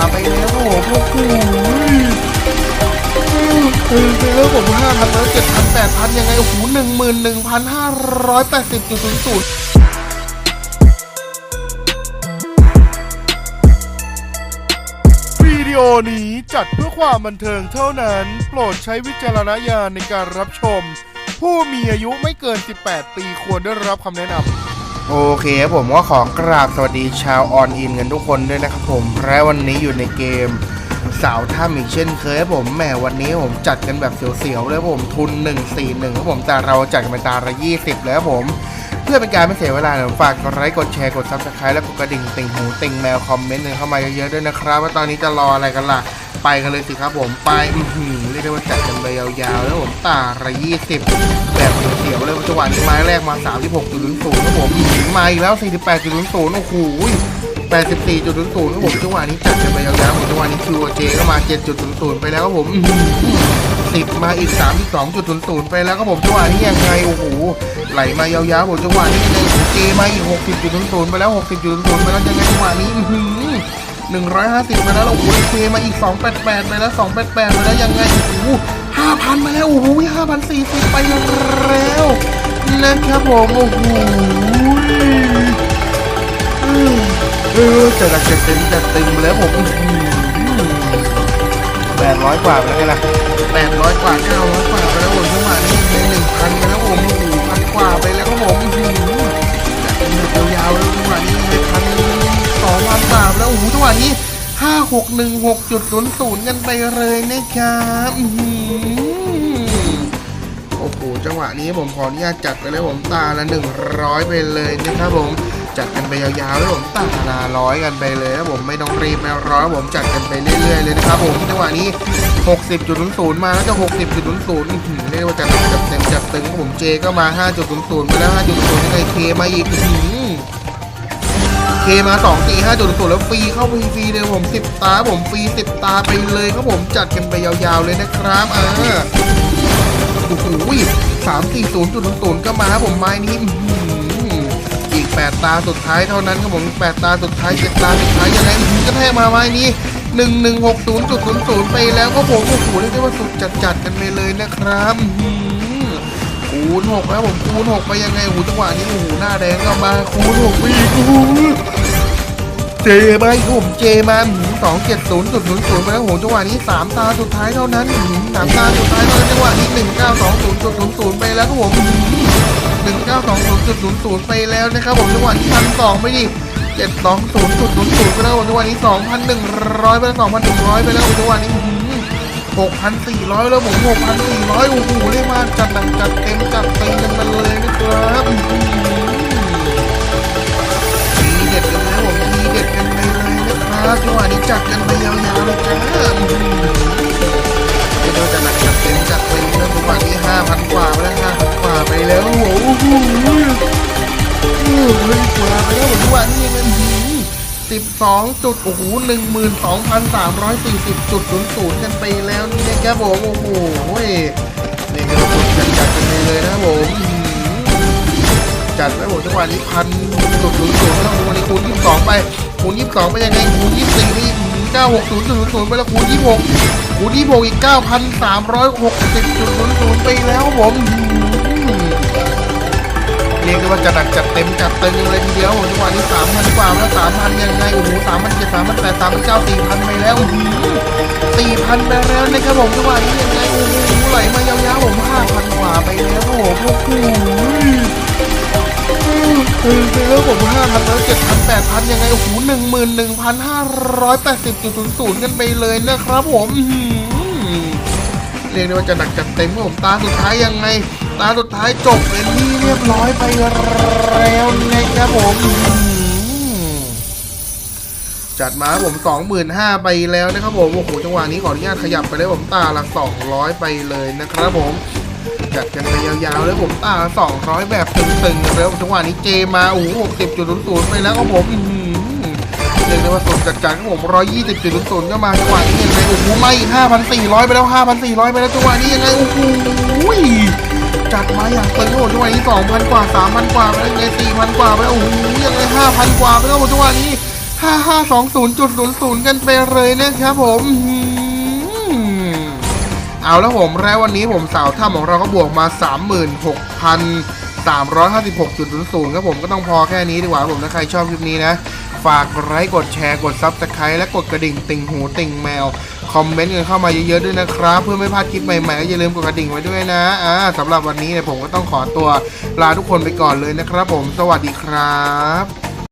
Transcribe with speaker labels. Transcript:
Speaker 1: าไปแล้วโอ้โหพวกกูเออไปแล้วผมห้าพันแล้วเจ็ดพันแปดพันยังไงโอ้โหหนึ่งหมื่นหนึ่งพันห้าร้อยแปดสิบจุดศูนย์ศูนย์วิดีโอนี้จัดเพื่อความบันเทิงเท่านั้น โปรดใช้วิจารณญาณในการรับชม ผู้มีอายุไม่เกิน 18 ปีควรได้รับคำแนะนำ โอเคครับผมก็ขอกราบสวัสดีชาวออนอินกันทุกคนด้วยนะครับผมและวันนี้อยู่ในเกมสาวถ้ำอีกเช่นเคยผมแหมวันนี้ผมจัดกันแบบเสียวๆเลยผมทุน 141ครับผมแต่เราจัดกันเป็นตาละ20แล้วผม เพื่อเป็นการไม่เสียเวลาผมฝากกดไลค์กดแชร์กดซับสไครต์และกดกระดิ่งติ่งหูติ่งแมวคอมเมนต์เข้ามาเยอะๆด้วยนะครับ ว่าตอนนี้จะรออะไรกันล่ะ ไปกันเลยสิครับผมไปอื้อหือ ยกได้ว่าจัดกันไปยาวๆ แล้วผมตาละ20แบบเสียวเลยจังหวะนี้ไม้แรกมา 36.00ครับผมอื้อหือมาอีกแล้ว 48.00 โอ้โห84.00ครับผมจังหวะนี้จัดกันไปยาวๆผมจังหวะนี้คิวเจก็มา 7.00 ไปแล้วครับผมอื้อหือสิบมาอีก 32.00 ไปแล้วครับผมจังหวะนี้ยังไงโอ้โหไหลมายาวๆผมจังหวะนี้เจมาอีก 60.00 ไปแล้ว 60.00 ไปแล้วยังไงจังหวะนี้ อื้อหือหนึ่งร้อยห้าสิบมาแล้วโอ้โหเคมาอีกสองแปดแปดไปแล้วสองแปดแปดไปแล้วยังไง โอ้โหห้าพันมาแล้ว โอ้โหห้าพันสี่สิบไปแล้วนะครับผม โอ้โหเออจะรักจะเต็มจะเต็มแล้วผมแปดร้อยกว่าไปแล้วไงล่ะแปดร้อยกว่าเก้าร้อยกว่าไปแล้วผมจังหวะนี้ในหนึ่งพันไปแล้วผมโอ้โหพันกว่าไปแล้วครับผมคือเป็นแบบยาวๆ 5616.00กจุดศูนย์ศูนย์กันไปเลยนะครับโอ้โหจังหวะนี้ผมขออนุญาตจัดไปเลยผมตาละหนึ่งร้อยไปเลยนะครับผมจัดกันไปยาวๆแล้วผมตาละร้อยกันไปเลยนะผมไม่ต้องรีบไม่ร้อยผมจัดกันไปเรื่อยๆเลยนะครับผมจังหวะนี้หกสิบจุดศูนย์ศูนย์มาแล้วจะ 60.00เรียกว่าจัดเต็มจัดเต็มจัดตึงผมเจก็มาห้าจุดศูนย์ศูนย์ไปแล้วห้าจุดศูนยังไงเคมาอีกหื มา2 4 5จุดศูนย์แล้วฟรีเข้าฟรีๆเลยผม 10 ตาผมฟรี 10 ตาไปเลยครับผมจัดกันไปยาวๆเลยนะครับอ่าโอ้โหสามสี่ศูนย์จุดศูนย์ก็มาครับผมไม้นี้อีก 8 ตาสุดท้ายเท่านั้นครับผมแปดตาสุดท้ายเจ็ดตาสุดท้ายยังไงก็แทกมาไม้นี้หนึ่งหนึ่งหกศูนย์จุดศูนย์ศูนย์ไปแล้วก็ผมโอ้โหเรียกได้ว่าสุดจัดๆกันไปเลยนะครับอื้อหือคูณหกแล้วผมคูณหกไปยังไงโอ้โหจังหวะนี้โอ้โหหน้าแดงก็มาคูณหกไปอีกโอ้ เจมาอีกผมเจมาสองเจ็ดศูนย์จุดศูนย์ศูนย์ไปแล้วโหจังหวะนี้สามตาสุดท้ายเท่านั้นอื้อหือสามตาสุดท้ายเท่านั้นจังหวะนี้หนึ่งเก้าสองศูนย์จุดศูนย์ศูนย์ไปแล้วครับผมหนึ่งเก้าสองศูนย์จุดศูนย์ศูนย์ไปแล้วนะครับผมจังหวะนี้พันสองไปดิเจ็ดสองศูนย์จุดศูนย์ศูนย์ไปแล้วจังหวะนี้สองพันหนึ่งร้อยไปแล้วสองพันหนึ่งร้อยไปแล้วจังหวะนี้หกพันสี่ร้อยแล้วผมหกพันสี่ร้อยโอ้โหเรียกว่าจัดหนักจัดเต็มจัดเต็มกันมาเลยนะครับ จัดกันไปยาวๆเลยจ้าอื้อหือเรียกได้ว่าจัดหนักจัดเต็มจัดเต็มแล้วจังหวะนี้ห้าพันกว่าไปแล้วห้าพันกว่าไปแล้วโอ้โหโอ้โหพันกว่าไปแล้วผมจังหวะนี้ยังไงอื้อหือสิบสองจุดโอ้โหหนึ่งหมื่นสองพันสามร้อยสี่สิบจุดศูนย์ศูนย์กันไปแล้วนี่นะครับผมโอ้โหนี่ก็สุดจัดจัดกันไปเลยนะบผมจัดไว้ผมจังหวะนี้พันจุดศูนย์ศูนย์แล้ววันนี้คูณยี่สิบสองไปคูณยี่สิบสองไปยังไงคูณยี่สิบสี่ ไปอีกเก้าหกศูนย์ศูนย์ศูนย์ไปแล้วคูณยี่สิบหกคูณยี่หกอีกเก้าพันสามร้อยหกสิบจุดศูนย์ศูนย์ไปแล้วผมเรียกได้ว่าจัดหนักจัดเต็มจัดเต็มเลยทีเดียวจังหวะนี้สามพันกว่าแล้วสามพันยังไงโอ้โหสามพันเจ็ดสามพันแปดสามพันเก้าสี่พันไปแล้วสี่พันไปแล้วนะครับผมจังหวะนี้ยังไงโอ้โหไหลมายาว ดพันยังไงโอ้โหหนึ่งหมื่นหนึ่งพันห้าร้อยแปดสิบจุดศูนย์ศูนย์กันไปเลยนะครับผมเรียกได้ว่าจะหนักจัดเต็มครับผมตาสุดท้ายยังไง ตาสุดท้ายจบเป็นที่เรียบร้อยไปแล้วนะครับผมจัดมาครับผมสองหมื่นห้าไปแล้วนะครับผมโอ้โหจังหวะนี้ขออนุญาตขยับไปเลยผมตาละสองร้อยไปเลยนะครับผม จัดกันไปยาวๆเลยผมตาสองร้อยแบบตึงๆแล้วจังหวะนี้เจมาโอ้โหหกสิบจุดศูนย์ไปแล้วครับผมอื้อหือเรียกได้ว่าสดจัดจัดครับผมร้อยยี่สิบจุดศูนย์ก็มาจังหวะนี้ยังไงโอ้โหไม่ห้าพันสี่ร้อยไปแล้วห้าพันสี่ร้อยไปแล้วจังหวะนี้ยังไงโอ้โหจัดมาอย่างตึงโอ้จังหวะนี้สองพันกว่าสามพันกว่าไปแล้วยังไงสี่พันกว่าไปแล้วโอ้โหยังไงห้าพันกว่าไปแล้วโอ้โหจังหวะนี้5520.00กันไปเลยนะครับผมอืม เอาแล้วผมแล้ววันนี้ผมสาวถ้ำของเราก็บวกมา 36,356.00ครับผมก็ต้องพอแค่นี้ดีกว่าผมถ้าใครชอบคลิปนี้นะ ฝากไลค์กดแชร์กดซับสไครต์และกดกระดิ่งติ่งหูติ่งแมว คอมเมนต์กันเข้ามาเยอะๆด้วยนะครับ เพื่อไม่พลาดคลิปใหม่ๆก็อย่าลืมกดกระดิ่งไว้ด้วยนะอ่าสำหรับวันนี้เนี่ยผมก็ต้องขอตัวลาทุกคนไปก่อนเลยนะครับ ผมสวัสดีครับ